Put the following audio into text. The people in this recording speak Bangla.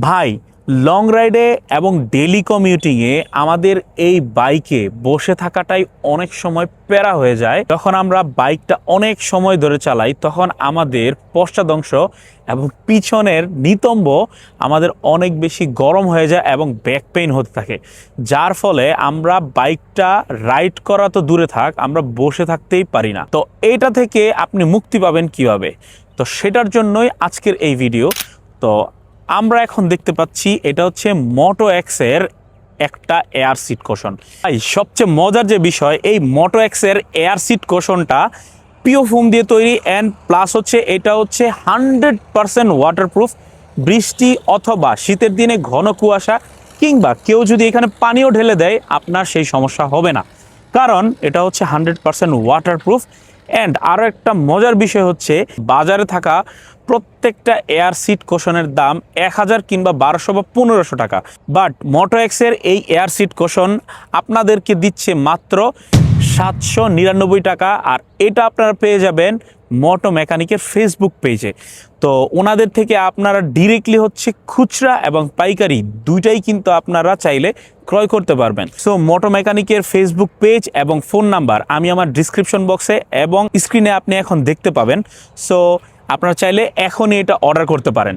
ভাই লং রাইডে এবং ডেলি কমিউটিংয়ে আমাদের এই বাইকে বসে থাকাটাই অনেক সময় প্যারা হয়ে যায়। যখন আমরা বাইকটা অনেক সময় ধরে চালাই, তখন আমাদের পশ্চাদংশ এবং পিছনের নিতম্ব আমাদের অনেক বেশি গরম হয়ে যায় এবং ব্যাক পেইন হতে থাকে। যার ফলে আমরা বাইকটা রাইড করা তো দূরে থাক, আমরা বসে থাকতেই পারি না। তো এটা থেকে আপনি মুক্তি পাবেন কীভাবে? তো সেটার জন্যই আজকের এই ভিডিও তো আমরা এখন দেখতে পাচ্ছি এটা হচ্ছে মোটো এক্সের একটা এয়ার সিট কোশন তাই সবচেয়ে মজার যে বিষয়, এই মোটো এক্সের এয়ার সিট কোশনটা পিও ফোম দিয়ে তৈরি অ্যান্ড প্লাস হচ্ছে এটা হচ্ছে হান্ড্রেড পারসেন্ট ওয়াটারপ্রুফ বৃষ্টি অথবা শীতের দিনে ঘন কুয়াশা কিংবা কেউ যদি এখানে পানিও ঢেলে দেয়, আপনার সেই সমস্যা হবে না। কারণ এটা হচ্ছে হান্ড্রেড পারসেন্ট ওয়াটারপ্রুফ অ্যান্ড আরও একটা মজার বিষয় হচ্ছে, বাজারে থাকা প্রত্যেকটা এয়ার সিট কোশনের দাম এক হাজার কিংবা বারোশো বা পনেরোশো টাকা। বাট মোটো এক্সের এই এয়ার সিট কোশন আপনাদেরকে দিচ্ছে মাত্র সাতশো নিরানব্বই টাকা, আর এটা আপনারা পেয়ে যাবেন মোটো মেকানিকের ফেসবুক পেজে তো ওনাদের থেকে আপনারা ডিরেক্টলি হচ্ছে খুচরা এবং পাইকারি দুইটাই কিন্তু আপনারা চাইলে ক্রয় করতে পারবেন। সো মোটো মেকানিকের ফেসবুক পেজ এবং ফোন নাম্বার আমি আমার ডিসক্রিপশন বক্সে এবং স্ক্রিনে আপনি এখন দেখতে পাবেন। সো আপনারা চাইলে এখনই এটা অর্ডার করতে পারেন।